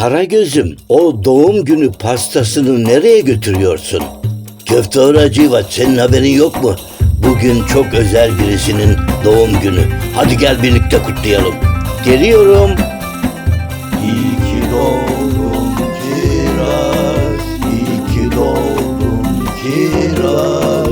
Karagöz'üm o doğum günü pastasını nereye götürüyorsun? Köfte Horacivat senin haberin yok mu? Bugün çok özel birisinin doğum günü. Hadi gel birlikte kutlayalım. Geliyorum. İyi ki doğdun kiraz, iyi ki doğdun kiraz,